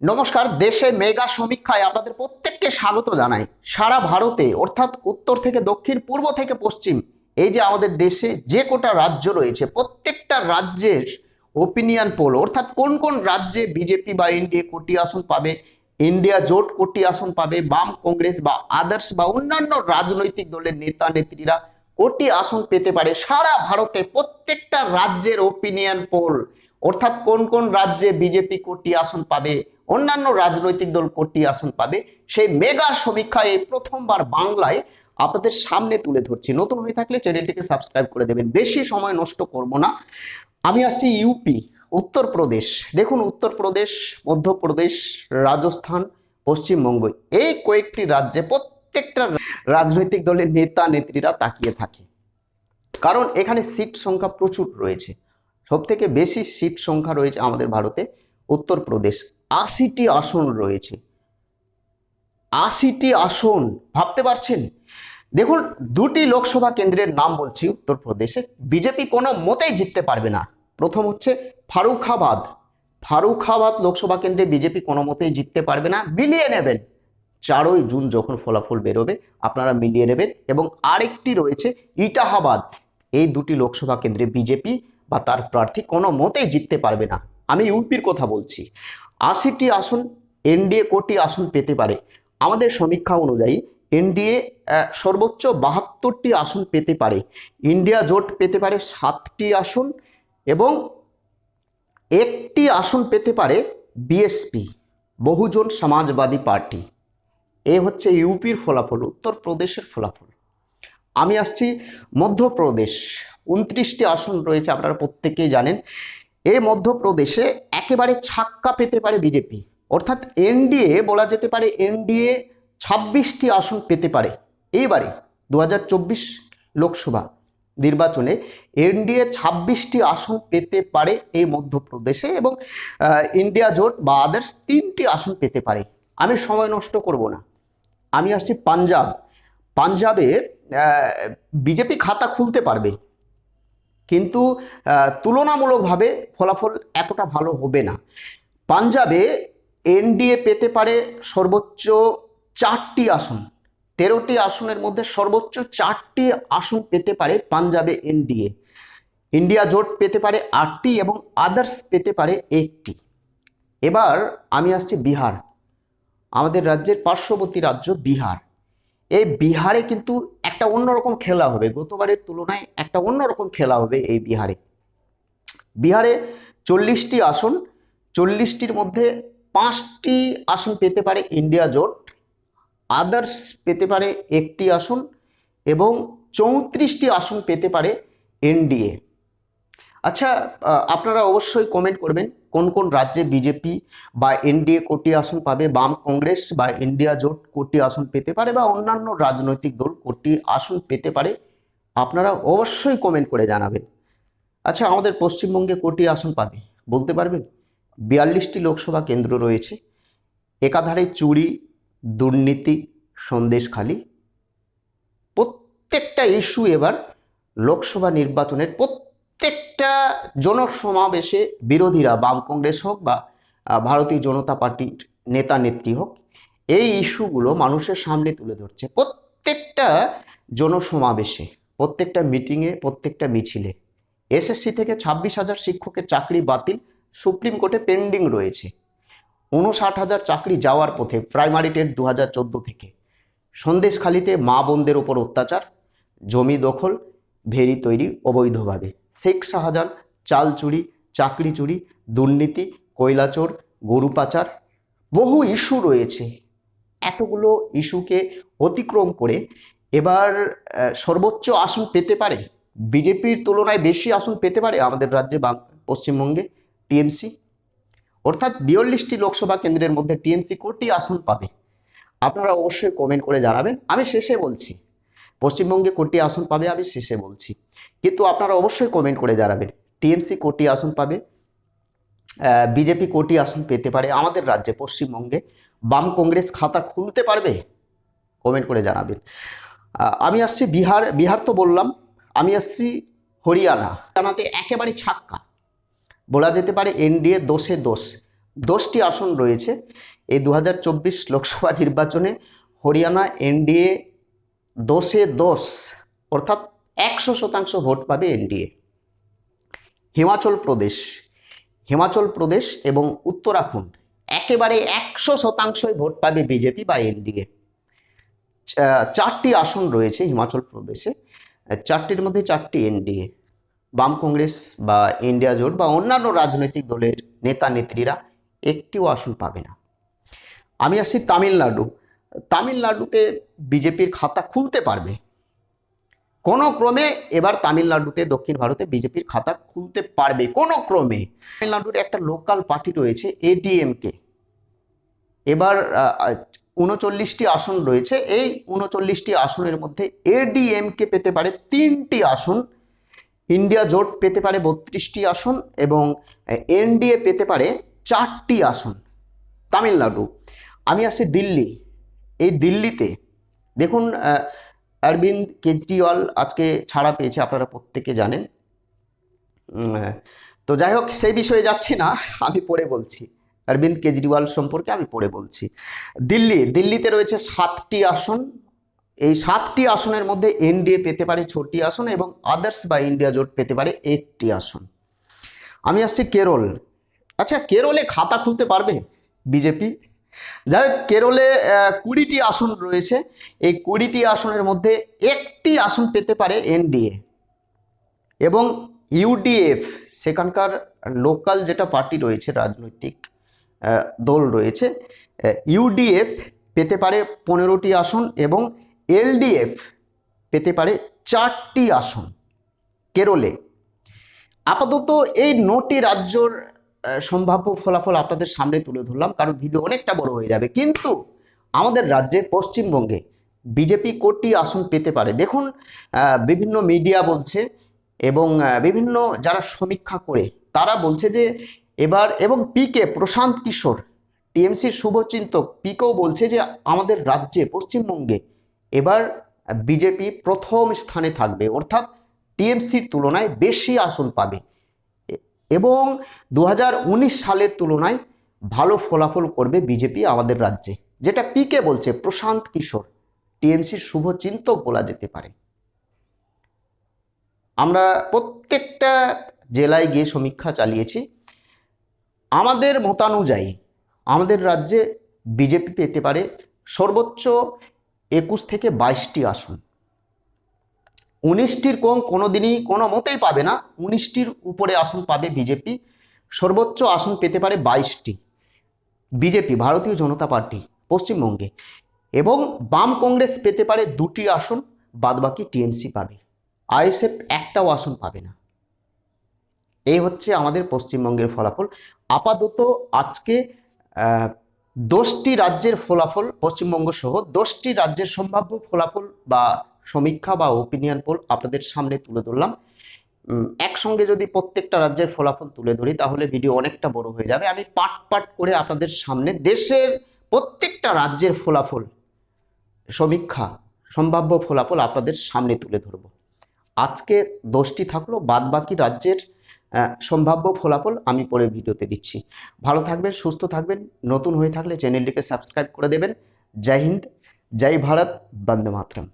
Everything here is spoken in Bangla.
নমস্কার, দেশে মেগা সমীক্ষায় আপনাদের প্রত্যেককে স্বাগত জানাই। সারা ভারতে, অর্থাৎ উত্তর থেকে দক্ষিণ, পূর্ব থেকে পশ্চিম, এই যে আমাদের দেশে যে কোটা রাজ্য রয়েছে, প্রত্যেকটা রাজ্যের ওপিনিয়ন পোল অর্থাৎ কোন কোন রাজ্যে বিজেপি বা এনডিএ কোটি আসন পাবে ইন্ডিয়া জোট কোটি আসন পাবে, বাম কংগ্রেস বা আদার্স বা অন্যান্য রাজনৈতিক দলের নেতা, নেত্রীরা কোটি আসন পেতে পারে। সারা ভারতে প্রত্যেকটা রাজ্যের ওপিনিয়ন পোল অর্থাৎ কোন কোন রাজ্যে বিজেপি কোটি আসন পাবে অন্যান্য রাজনৈতিক দল কোটি আসন পাবে, সেই মেগা সমীক্ষা এই প্রথমবার বাংলায় আপনাদের সামনে তুলে ধরছি। নতুন হয়ে থাকলে চ্যানেলটিকে সাবস্ক্রাইব করে দেবেন। বেশি সময় নষ্ট করব না। আমি আসছি ইউপি উত্তরপ্রদেশ। দেখুন উত্তরপ্রদেশ, মধ্যপ্রদেশ, রাজস্থান, পশ্চিমবঙ্গ, এই কয়েকটি রাজ্যে প্রত্যেকটা রাজনৈতিক দলের নেতা, নেত্রীরা তাকিয়ে থাকে। কারণ এখানে সিট সংখ্যা প্রচুর রয়েছে। সব থেকে বেশি সিট সংখ্যা রয়েছে আমাদের ভারতে, উত্তরপ্রদেশ। আশিটি আসন রয়েছে। আশিটি আসন, ভাবতে পারছেন? দেখুন, দুটি লোকসভা কেন্দ্রের নাম বলছি উত্তরপ্রদেশে। বিজেপি কোনো মতেই জিততে পারবে না। প্রথম হচ্ছে ফারুখাবাদ। ফারুখাবাদ লোকসভা কেন্দ্রে বিজেপি কোনো মতেই জিততে পারবে না। মিলিয়ে নেবেন। চারই জুন যখন ফলাফল বেরোবে, আপনারা মিলিয়ে নেবেন। এবং আরেকটি রয়েছে ইটাহাবাদ। এই দুটি লোকসভা কেন্দ্রে বিজেপি বা তার প্রার্থী কোনো মতেই জিততে পারবে না। আমি ইউপির কথা বলছি। আশিটি আসন, এনডিএ কোটি আসন পেতে পারে। আমাদের সমীক্ষা অনুযায়ী এনডিএ সর্বোচ্চ বাহাত্তরটি আসন পেতে পারে। ইন্ডিয়া জোট পেতে পারে সাতটি আসন এবং একটি আসন পেতে পারে বিএসপি, বহুজন সমাজবাদী পার্টি। এ হচ্ছে ইউপির ফলাফল, উত্তরপ্রদেশের ফলাফল। আমি আসছি মধ্যপ্রদেশ, উনত্রিশটি আসন রয়েছে, আপনারা প্রত্যেকেই জানেন। এই মধ্যপ্রদেশে একেবারে ছাক্কা পেতে পারে বিজেপি। অর্থাৎ এনডিএ বলা যেতে পারে এনডিএ ছাব্বিশটি আসন পেতে পারে। এইবারে দু লোকসভা নির্বাচনে এনডিএ ছাব্বিশটি আসন পেতে পারে এই মধ্যপ্রদেশে এবং ইন্ডিয়া জোট বা আদার্স তিনটি আসন পেতে পারে। আমি সময় নষ্ট করব না। আমি আসছি পাঞ্জাব। পাঞ্জাবে বিজেপি খাতা খুলতে পারবে। কিন্তু তুলনামূলকভাবে ফলাফল এতটা ভালো হবে না। পাঞ্জাবে এনডিএ পেতে পারে সর্বোচ্চ চারটি আসন। তেরোটি আসনের মধ্যে সর্বোচ্চ চারটি আসন পেতে পারে পাঞ্জাবে এনডিএ। ইন্ডিয়া জোট পেতে পারে আটটি এবং আদার্স পেতে পারে একটি। এবার আমি আসছি বিহার। আমাদের রাজ্যের পার্শ্ববর্তী রাজ্য বিহার। এই বিহারে কিন্তু একটা অন্যরকম খেলা হবে। গতবারের তুলনায় একটা অন্যরকম খেলা হবে এই বিহারে। বিহারে চল্লিশটি আসন, চল্লিশটির মধ্যে পাঁচটি আসন পেতে পারে ইন্ডিয়া জোট, আদার্স পেতে পারে একটি আসন এবং চৌত্রিশটি আসন পেতে পারে এনডিএ। আচ্ছা আপনারা অবশ্যই কমেন্ট করবেন। কোন কোন রাজ্যে বিজেপি বা এনডিএ কোটি আসন পাবে? বাম কংগ্রেস বা ইন্ডিয়া জোট কোটি আসন পেতে পারে বা অন্যান্য রাজনৈতিক দল কোটি আসন পেতে পারে? আপনারা অবশ্যই কমেন্ট করে জানাবেন। আচ্ছা আমাদের পশ্চিমবঙ্গে কোটি আসন পাবে, বলতে পারবেন? বিয়াল্লিশটি লোকসভা কেন্দ্র রয়েছে, একাধারে চুরি, দুর্নীতি, সন্দেশখালি। প্রত্যেকটা ইস্যু এবার লোকসভা নির্বাচনের প্রত্যেকটা জনসমাবেশে বিরোধীরা, বাম কংগ্রেস হোক বা ভারতীয় জনতা পার্টির নেতা, নেত্রী হোক, এই ইস্যুগুলো মানুষের সামনে তুলে ধরছে। প্রত্যেকটা জনসমাবেশে, প্রত্যেকটা মিটিংয়ে, প্রত্যেকটা মিছিলে এসএসসি থেকে ছাব্বিশ হাজার শিক্ষকের চাকরি বাতিল, সুপ্রিম কোর্টে পেন্ডিং রয়েছে। উনষাট হাজার চাকরি যাওয়ার পথে প্রাইমারি টেট দু হাজার চোদ্দ থেকে সন্দেশখালিতে মা বোনদের ওপর অত্যাচার, জমি দখল, ভেরি তৈরি অবৈধভাবে। শেখ শাহজাহান চাল চুরি চাকরি চুরি দুর্নীতি কয়লা চোর গরু পাচার, বহু ইস্যু রয়েছে। এতগুলো ইস্যুকে অতিক্রম করে এবার সর্বোচ্চ আসন পেতে পারে, বিজেপির তুলনায় বেশি আসন পেতে পারে আমাদের রাজ্যে পশ্চিমবঙ্গে টিএমসি। অর্থাৎ বিয়াল্লিশটি লোকসভা কেন্দ্রের মধ্যে টিএমসি কোটি আসন পাবে। আপনারা অবশ্যই কমেন্ট করে জানাবেন। আমি শেষে বলছি, পশ্চিমবঙ্গে কোটি আসন পাবে আমি শেষে বলছি। কিন্তু আপনারা অবশ্যই কমেন্ট করে জানাবেন। টিএমসি কোটি আসন পাবে বিজেপি কোটি আসন পেতে পারে আমাদের রাজ্যে, পশ্চিমবঙ্গে। বাম কংগ্রেস খাতা খুলতে পারবে? কমেন্ট করে জানাবেন। আমি আসছি বিহার বিহার তো বললাম, আমি আসছি হরিয়ানা। হরিয়ানাতে একেবারে ছাক্কা। বলা যেতে পারে এনডিএ দোষে দোষ। দশটি আসন রয়েছে। এই দু হাজার চব্বিশ লোকসভা নির্বাচনে হরিয়ানা এনডিএ দশে দশ অর্থাৎ একশো শতাংশ ভোট পাবে এনডিএ। হিমাচল প্রদেশ হিমাচল প্রদেশ এবং উত্তরাখণ্ড একেবারে একশো শতাংশই ভোট পাবে বিজেপি বা এনডিএ। চারটি আসন রয়েছে হিমাচল প্রদেশে, চারটির মধ্যে চারটি এনডিএ। বাম কংগ্রেস বা ইন্ডিয়া জোট বা অন্যান্য রাজনৈতিক দলের নেতা নেত্রীরা একটিও আসন পাবে না। আমি আসছি তামিলনাড়ু। তামিলনাড়ুতে বিজেপির খাতা খুলতে পারবে। কোনো ক্রমে এবার তামিলনাড়ুতে, দক্ষিণ ভারতে বিজেপির খাতা খুলতে পারবে, কোনো ক্রমে। তামিলনাড়ুর একটা লোকাল পার্টি রয়েছে এডিএমকে এবার উনচল্লিশটি আসন রয়েছে, এই উনচল্লিশটি আসনের মধ্যে এডিএমকে পেতে পারে তিনটি আসন ইন্ডিয়া জোট পেতে পারে বত্রিশটি আসন এবং এনডিএ পেতে পারে চারটি আসন, তামিলনাড়ু। আমি আসছি দিল্লি। এই দিল্লিতে, দেখুন অরবিন্দ কেজরিওয়াল আজকে ছাড়া পেয়েছে আপনারা প্রত্যেকে জানেন। উম, তো যাই হোক সেই বিষয়ে যাচ্ছি না আমি পড়ে বলছি। অরবিন্দ কেজরিওয়াল সম্পর্কে আমি পড়ে বলছি। দিল্লি দিল্লিতে রয়েছে সাতটি আসন। এই সাতটি আসনের মধ্যে এনডিএ পেতে পারে ছটি আসন এবং আদার্স বা ইন্ডিয়া জোট পেতে পারে একটি আসন। আমি আসছি কেরল। আচ্ছা কেরলে খাতা খুলতে পারবে বিজেপি? যাই হোক, কেরলে কুড়িটি আসন রয়েছে। এই কুড়িটি আসনের মধ্যে একটি আসন পেতে পারে এনডিএ এবং ইউডিএফ, সেখানকার লোকাল যেটা পার্টি রয়েছে, রাজনৈতিক দল রয়েছে ইউডিএফ পেতে পারে পনেরোটি আসন এবং এলডিএফ পেতে পারে চারটি আসন কেরলে। আপাতত এই নটি রাজ্যর সম্ভাব্য ফলাফল আপনাদের সামনে তুলে ধরলাম, কারণ ভিডিও অনেকটা বড় হয়ে যাবে। কিন্তু আমাদের রাজ্যে, পশ্চিমবঙ্গে বিজেপি কোটি আসন পেতে পারে। দেখুন বিভিন্ন মিডিয়া বলছে এবং বিভিন্ন যারা সমীক্ষা করে, তারা বলছে যে এবার, এবং পিকে প্রশান্ত কিশোর টিএমসির শুভচিন্তক পিকেও বলছে যে আমাদের রাজ্যে, পশ্চিমবঙ্গে এবার বিজেপি প্রথম স্থানে থাকবে। অর্থাৎ টিএমসির তুলনায় বেশি আসন পাবে। এবং দু হাজার উনিশ সালের তুলনায় ভালো ফলাফল করবে বিজেপি আমাদের রাজ্যে। যেটা পিকে বলছে, প্রশান্ত কিশোর টিএমসির শুভচিন্তক বলা যেতে পারে। আমরা প্রত্যেকটা জেলায় গিয়ে সমীক্ষা চালিয়েছি। আমাদের মতানুযায়ী আমাদের রাজ্যে বিজেপি পেতে পারে সর্বোচ্চ একুশ থেকে বাইশটি আসন। উনিশটির কম কোনো দিনই কোনো মতেই পাবে না। উনিশটির উপরে আসন পাবে বিজেপি। সর্বোচ্চ আসন পেতে পারে বাইশটি। বিজেপি, ভারতীয় জনতা পার্টি, পশ্চিমবঙ্গে। এবং বাম কংগ্রেস পেতে পারে দুটি আসন, বাদবাকি টিএমসি পাবে। আইএসএফ একটাও আসন পাবে না। এই হচ্ছে আমাদের পশ্চিমবঙ্গের ফলাফল। আপাতত আজকে দশটি রাজ্যের ফলাফল পশ্চিমবঙ্গ সহ দশটি রাজ্যের সম্ভাব্য ফলাফল বা সমীক্ষা বা ওপিনিয়ন পোল আপনাদের সামনে তুলে ধরলাম। একসঙ্গে যদি প্রত্যেকটা রাজ্যের ফলাফল তুলে ধরি, তাহলে ভিডিও অনেকটা বড় হয়ে যাবে। আমি পাট পাট করে আপনাদের সামনে দেশের প্রত্যেকটা রাজ্যের ফলাফল, সমীক্ষা, সম্ভাব্য ফলাফল আপনাদের সামনে তুলে ধরব। আজকে দশটি থাকল বাদ বাকি রাজ্যের সম্ভাব্য ফলাফল আমি পরে ভিডিওতে দিচ্ছি। ভালো থাকবেন, সুস্থ থাকবেন, নতুন হয়ে থাকলে চ্যানেলটিকে সাবস্ক্রাইব করে দেবেন। জয় হিন্দ, জয় ভারত, বন্দে মাতরম।